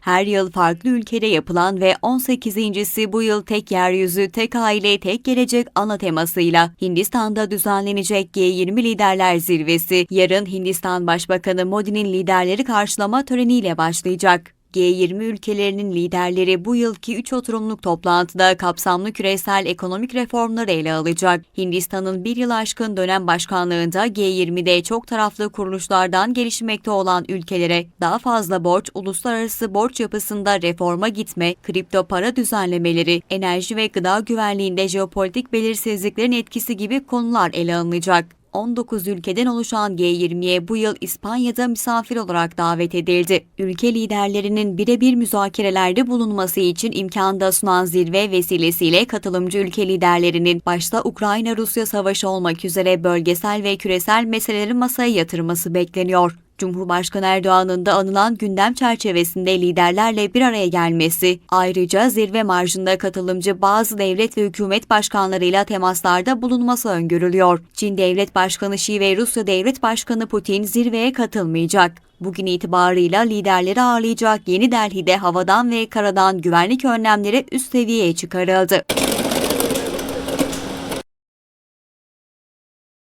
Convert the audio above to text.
Her yıl farklı ülkede yapılan ve 18.si bu yıl tek yeryüzü, tek aile, tek gelecek ana temasıyla Hindistan'da düzenlenecek G20 Liderler Zirvesi yarın Hindistan Başbakanı Modi'nin liderleri karşılama töreniyle başlayacak. G20 ülkelerinin liderleri bu yılki 3 oturumluk toplantıda kapsamlı küresel ekonomik reformları ele alacak. Hindistan'ın bir yıl aşkın dönem başkanlığında G20'de çok taraflı kuruluşlardan gelişmekte olan ülkelere daha fazla borç, uluslararası borç yapısında reforma gitme, kripto para düzenlemeleri, enerji ve gıda güvenliğinde jeopolitik belirsizliklerin etkisi gibi konular ele alınacak. 19 ülkeden oluşan G20'ye bu yıl İspanya'da misafir olarak davet edildi. Ülke liderlerinin birebir müzakerelerde bulunması için imkan da sunan zirve vesilesiyle katılımcı ülke liderlerinin başta Ukrayna-Rusya savaşı olmak üzere bölgesel ve küresel meseleleri masaya yatırması bekleniyor. Cumhurbaşkanı Erdoğan'ın da anılan gündem çerçevesinde liderlerle bir araya gelmesi, ayrıca zirve marjında katılımcı bazı devlet ve hükümet başkanlarıyla temaslarda bulunması öngörülüyor. Çin Devlet Başkanı Xi ve Rusya Devlet Başkanı Putin zirveye katılmayacak. Bugün itibarıyla liderleri ağırlayacak Yeni Delhi'de havadan ve karadan güvenlik önlemleri üst seviyeye çıkarıldı.